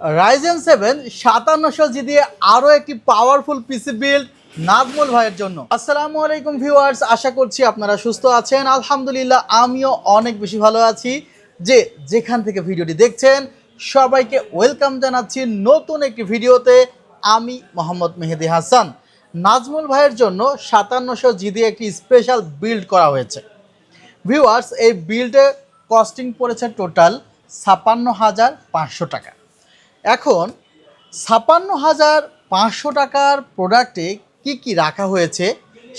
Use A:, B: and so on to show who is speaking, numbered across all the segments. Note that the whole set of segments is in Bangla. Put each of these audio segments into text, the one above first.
A: রাইজেন সেভেন সাতান্নশো জি দিয়ে আরও একটি পাওয়ারফুল পিসি বিল্ড নাজমুল ভাইয়ের জন্য। আসসালামু আলাইকুম ভিউয়ার্স আশা করছি আপনারা সুস্থ আছেন। আলহামদুলিল্লাহ, আমিও অনেক বেশি ভালো আছি যে যেখান থেকে ভিডিওটি দেখছেন, সবাইকে ওয়েলকাম জানাচ্ছি নতুন একটি ভিডিওতে। আমি মোহাম্মদ মেহেদি হাসান। নাজমুল ভাইয়ের জন্য সাতান্নশো জি দিয়ে একটি স্পেশাল বিল্ড করা হয়েছে। ভিউয়ার্স এই বিল্ডে কস্টিং পড়েছে টোটাল ছাপান্ন হাজার পাঁচশো টাকা। এখন ছাপান্ন হাজার পাঁচশো টাকার প্রোডাক্টে কি কি রাখা হয়েছে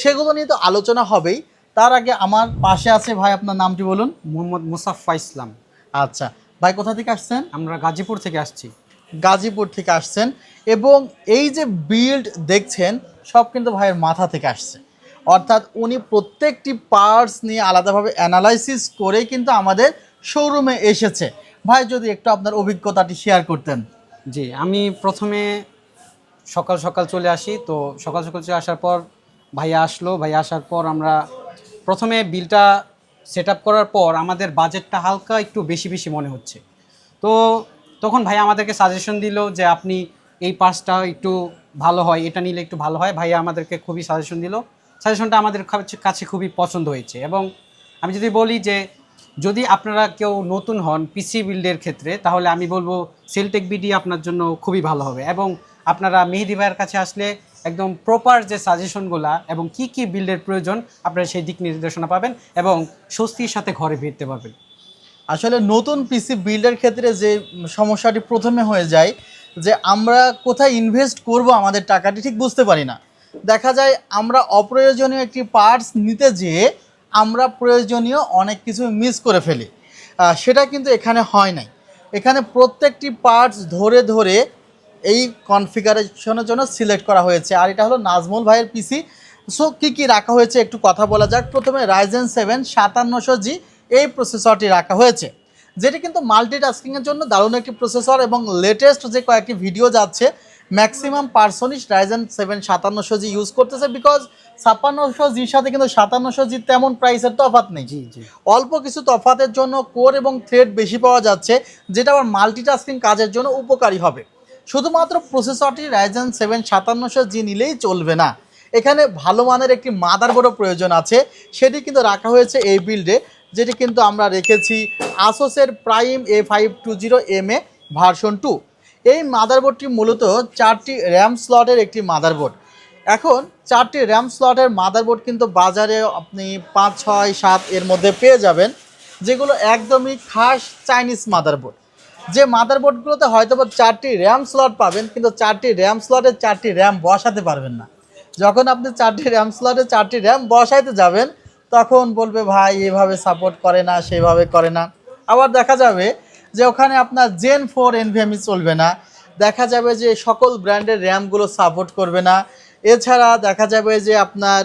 A: সেগুলো নিয়ে তো আলোচনা হবেই। তার আগে আমার পাশে আছে ভাই আপনার নামটি বলুন।
B: মোহাম্মদ মুসাফা ইসলাম।
A: আচ্ছা ভাই কোথা থেকে আসছেন?
B: আমরা গাজীপুর থেকে আসছি।
A: গাজীপুর থেকে আসছেন এবং এই যে বিল্ড দেখছেন সব কিন্তু ভাইয়ের মাথা থেকে আসছে। অর্থাৎ উনি প্রত্যেকটি পার্টস নিয়ে আলাদাভাবে অ্যানালাইসিস করে কিন্তু আমাদের শোরুমে এসেছে। ভাই যদি একটু আপনার অভিজ্ঞতাটি শেয়ার করতেন।
B: জি, আমি প্রথমে সকাল সকাল চলে আসি। তো সকাল সকাল চলে আসার পর ভাইয়া আসলো। ভাইয়া আসার পর আমরা প্রথমে বিলটা সেট করার পর আমাদের বাজেটটা হালকা একটু বেশি বেশি মনে হচ্ছে। তো তখন ভাইয়া আমাদেরকে সাজেশন দিল যে আপনি এই পার্সটা একটু ভালো হয়, এটা নিলে একটু ভালো হয়। ভাইয়া আমাদেরকে খুবই সাজেশন দিল। সাজেশনটা আমাদের কাছে খুবই পছন্দ হয়েছে। এবং আমি যদি বলি যে যদি আপনারা কেউ নতুন হন পিসি বিল্ডের ক্ষেত্রে, তাহলে আমি বলব সেলটেক বিডি আপনার জন্য খুবই ভালো হবে। এবং আপনারা মেহেদি ভাইয়ের কাছে আসলে একদম প্রপার যে সাজেশনগুলা এবং কি কি বিল্ডের প্রয়োজন, আপনারা সেই দিক নির্দেশনা পাবেন এবং স্বস্তির সাথে ঘরে ফিরতে পারবেন।
A: আসলে নতুন পিসি বিল্ডের ক্ষেত্রে যে সমস্যাটি প্রথমে হয়ে যায়, যে আমরা কোথায় ইনভেস্ট করব আমাদের টাকাটি ঠিক বুঝতে পারি না। দেখা যায় আমরা অপ্রয়োজনীয় একটি পার্টস নিতে যেয়ে আমরা প্রয়োজনীয় অনেক কিছু মিস করে ফেলি। সেটা কিন্তু এখানে হয় নাই। এখানে প্রত্যেকটি পার্টস ধরে ধরে এই কনফিগারেশনের জন্য সিলেক্ট করা হয়েছে। আর এটা হলো নাজমুল ভাইয়ের পিসি সো কী কী রাখা হয়েছে একটু কথা বলা যাক। প্রথমে রাইজেন সেভেন সাতান্নশো জি এই প্রসেসরটি রাখা হয়েছে। যেটি কিন্তু মাল্টিটাস্কিংয়ের জন্য দারুণ একটি প্রসেসর এবং লেটেস্ট যে কয়েকটি ভিডিও যাচ্ছে ম্যাক্সিমাম পার্সনই রাইজেন সেভেন সাতান্নশো জি ইউজ করতেছে বিকজ ছাপ্পান্নশো জির সাথে কিন্তু সাতান্নশো জি তেমন প্রাইসের তফাৎ নেই।
B: জি জি।
A: অল্প কিছু তফাতের জন্য কোর এবং থ্রেড বেশি পাওয়া যাচ্ছে যেটা আবার মাল্টিটাস্কিং কাজের জন্য উপকারী হবে। শুধুমাত্র প্রসেসরটি রাইজেন সেভেন সাতান্নশো জি নিলেই চলবে না। এখানে ভালো মানের একটি মাদারবোর্ডও প্রয়োজন আছে সেটি কিন্তু রাখা হয়েছে এই বিল্ডে যেটি কিন্তু আমরা রেখেছি আসোসের prime A five two zero M A version two এই মাদারবোর্ডটি মূলত চারটি র্যাম স্লটের একটি মাদারবোর্ড এখন চারটি র্যাম স্লটের মাদারবোর্ড কিন্তু বাজারে আপনি পাঁচ, ছয়, সাত এর মধ্যে পেয়ে যাবেন, যেগুলো একদমই খাস চাইনিজ মাদারবোর্ড যে মাদারবোর্ডগুলোতে হয়তো বা চারটি র্যাম স্লট পাবেন, কিন্তু চারটি র্যাম স্লটে চারটি র্যাম বসাতে পারবেন না। যখন আপনি চারটি র্যাম স্লটে চারটি র্যাম বসাইতে যাবেন, তখন বলবে, ভাই, এভাবে সাপোর্ট করে না, সেভাবে করে না। আবার দেখা যাবে যে ওখানে আপনার জেন ফোর এনভিএমই চলবে না। দেখা যাবে যে সকল ব্র্যান্ডের র্যামগুলো সাপোর্ট করবে না। এছাড়া দেখা যাবে যে আপনার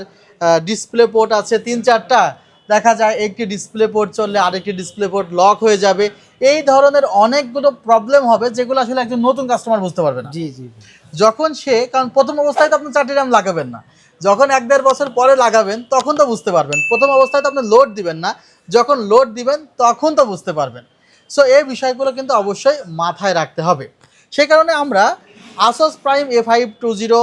A: ডিসপ্লে পোর্ট আছে তিন চারটা। দেখা যায় একটি ডিসপ্লে পোর্ট চললে আরেকটি ডিসপ্লে পোর্ট লক হয়ে যাবে। এই ধরনের অনেকগুলো প্রবলেম হবে যেগুলো আসলে একজন নতুন কাস্টমার বুঝতে পারবে না।
B: জি জি
A: যখন সে কারণ প্রথম অবস্থায় তো আপনি চারটি র্যাম লাগাবেন না। যখন এক দেড় বছর পরে লাগাবেন তখন তো বুঝতে পারবেন। প্রথম অবস্থায় তো আপনি লোড দিবেন না। যখন লোড দিবেন তখন তো বুঝতে পারবেন। সো এই বিষয়গুলো কিন্তু অবশ্যই মাথায় রাখতে হবে। সেই কারণে আমরা Asus prime A five two zero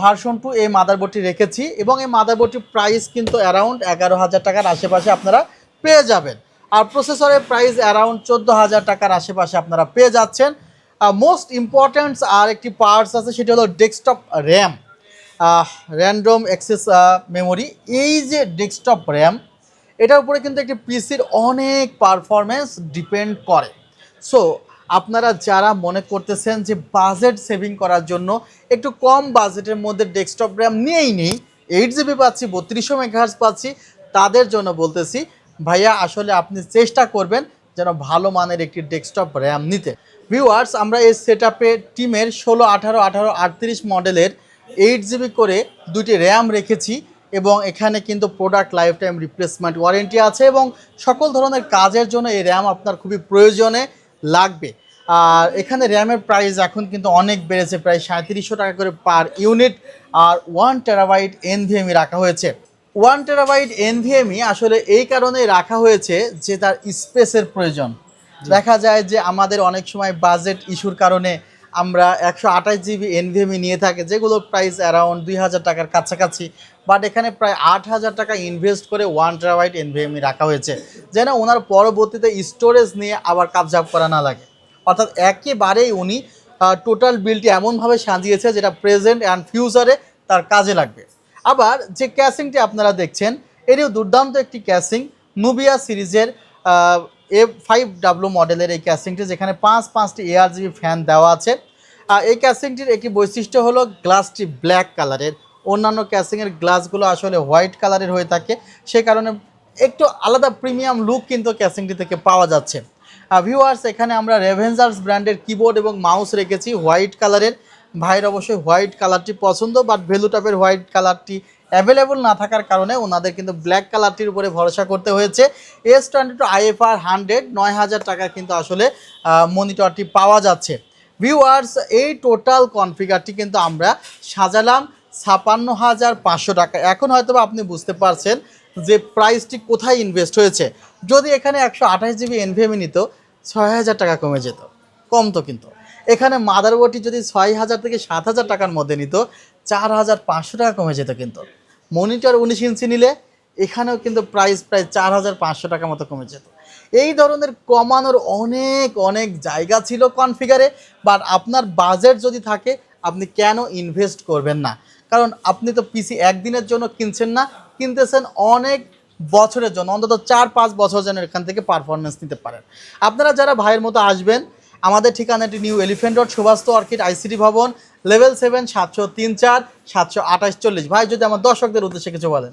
A: version two এই মাদারবোর্ডটি রেখেছি এবং এই মাদারবোর্ডটির প্রাইস কিন্তু অ্যারাউন্ড এগারো হাজার টাকার আশেপাশে আপনারা পেয়ে যাবেন। আর প্রসেসরের প্রাইস অ্যারাউন্ড চোদ্দ হাজার টাকার আশেপাশে আপনারা পেয়ে যাচ্ছেন। মোস্ট ইম্পর্ট্যান্ট আর একটি পার্টস আছে, সেটি হলো desktop RAM random access memory এই যে ডেস্কটপ র্যাম এটার উপরে কিন্তু একটি পিসির অনেক পারফরমেন্স ডিপেন্ড করে। সো আপনারা যারা মনে করতেছেন যে বাজেট সেভিং করার জন্য একটু কম বাজেটের মধ্যে ডেস্কটপ র্যাম নিয়েই নেই এইট জিবি পাচ্ছি, বত্রিশশো মেগাহার্স পাচ্ছি, তাদের জন্য বলতেছি, ভাইয়া, আসলে আপনি চেষ্টা করবেন যেন ভালো মানের একটি ডেস্কটপ র্যাম নিতে। ভিউয়ার্স আমরা এই সেট টিমের ষোলো, আঠারো আঠারো, আটত্রিশ মডেলের এইট জিবি করে দুটি র্যাম রেখেছি। এবং এখানে কিন্তু product lifetime replacement warranty আছে এবং সকল ধরনের কাজের জন্য এই র্যাম আপনার খুবই প্রয়োজনে লাগবে। আর এখানে র্যামের প্রাইস এখন কিন্তু অনেক বেড়েছে প্রায় সাঁত্রিশশো টাকা করে পার ইউনিট আর ওয়ান টেরাবাইট এনভিএমই রাখা হয়েছে। ওয়ান টেরাবাইট এনভিএমই আসলে এই কারণে রাখা হয়েছে যে তার স্পেসের প্রয়োজন। দেখা যায় যে আমাদের অনেক সময় বাজেট ইস্যুর কারণে আমরা একশো আঠাশ জিবি এনভিএমই নিয়ে থাকি যেগুলো প্রাইস অ্যারাউন্ড দুই হাজার টাকার কাছাকাছি। বাট এখানে প্রায় আট হাজার টাকা ইনভেস্ট করে ওয়ান টেরাবাইট এনভিএমই রাখা হয়েছে, যেন ওনার পরবর্তীতে স্টোরেজ নিয়ে আবার কাবজাব করা না লাগে। অর্থাৎ একেবারেই উনি টোটাল বিলটি এমনভাবে সাজিয়েছে যেটা প্রেজেন্ট অ্যান্ড ফিউচারে তার কাজে লাগবে। আবার যে ক্যাসিংটি আপনারা দেখছেন এটিও দুর্দান্ত একটি ক্যাসিং নুবিয়া সিরিজের এ ফাইভ ডাব্লু মডেলের এই ক্যাসিংটি যেখানে পাঁচ পাঁচটি এয়ার জিবি ফ্যান দেওয়া আছে। এই ক্যাসিংটির একটি বৈশিষ্ট্য হলো গ্লাসটি ব্ল্যাক কালারের অন্যান্য ক্যাসিংয়ের গ্লাসগুলো আসলে হোয়াইট কালারের হয়ে থাকে। সে কারণে একটু আলাদা প্রিমিয়াম লুক কিন্তু ক্যাসিংটি থেকে পাওয়া যাচ্ছে। ভিউয়ার্স এখানে আমরা রেভেঞ্জার্স ব্র্যান্ডের কিবোর্ড এবং মাউস রেখেছি হোয়াইট কালারের ভাইয়ের অবশ্যই হোয়াইট কালারটি পছন্দ বাট ভ্যালু টাপের হোয়াইট কালারটি অ্যাভেলেবল না থাকার কারণে ওনাদের কিন্তু ব্ল্যাক কালারটির উপরে ভরসা করতে হয়েছে। S twenty two IFR hundred নয় হাজার টাকা কিন্তু আসলে মনিটরটি পাওয়া যাচ্ছে। ভিউয়ার্স এই টোটাল কনফিগারটি কিন্তু আমরা সাজালাম ছাপান্ন হাজার পাঁচশো টাকা। এখন হয়তো আপনি বুঝতে পারছেন যে প্রাইসটি কোথায় ইনভেস্ট হয়েছে। যদি এখানে একশো আঠাশ জিবি এনভিএমি নিত, ছয় হাজার টাকা কমে যেত। কমতো কিন্তু। এখানে মাদারবোর্ডটি যদি ছয় হাজার থেকে সাত হাজার টাকার মধ্যে নিত চার হাজার পাঁচশো টাকা কমে যেত কিন্তু। মনিটর উনিশ ইঞ্চি নিলে এখানেও কিন্তু প্রাইস প্রায় চার হাজার পাঁচশো টাকা মতো কমে যেত। এই ধরনের কমানোর অনেক অনেক জায়গা ছিল কনফিগারে বাট আপনার বাজেট যদি থাকে, আপনি কেন ইনভেস্ট করবেন না? কারণ আপনি তো পিসি একদিনের জন্য কিনছেন না, কিনতেছেন অনেক বছরের জন্য, অন্তত চার পাঁচ বছর যেন এখান থেকে পারফরমেন্স নিতে পারেন। আপনারা যারা ভাইয়ের মতো আসবেন আমাদের ঠিকানাটি new elephant road Subastu orchid ICT ভবন, লেভেল সেভেন, সাতশো তিন চার, সাতশো আঠাশ চল্লিশ। ভাই, যদি আমার দর্শকদের উদ্দেশ্যে কিছু বলেন।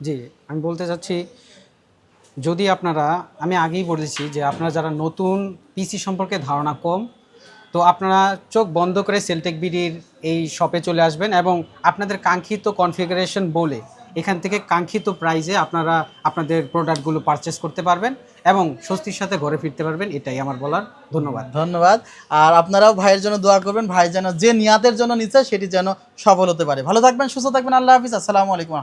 B: জি, আমি বলতে চাচ্ছি, যদি আপনারা, আমি আগেই বলেছি যে আপনারা যারা নতুন পিসি সম্পর্কে ধারণা কম, তো আপনারা চোখ বন্ধ করে সেলটেক বিডির এই শপে চলে আসবেন এবং আপনাদের কাঙ্ক্ষিত কনফিগারেশন বলে এখান থেকে কাঙ্ক্ষিত প্রাইজে আপনারা আপনাদের প্রোডাক্টগুলো পারচেস করতে পারবেন এবং স্বস্তির সাথে ঘরে ফিরতে পারবেন, এটাই আমার বলার ধন্যবাদ।
A: ধন্যবাদ। আর আপনারাও ভাইয়ের জন্য দোয়া করবেন, ভাই যেন যে নিয়াতের জন্য নিচ্ছে সেটি যেন সফল হতে পারে। ভালো থাকবেন, সুস্থ থাকবেন, আল্লাহ হাফিজ। আসসালামু আলাইকুম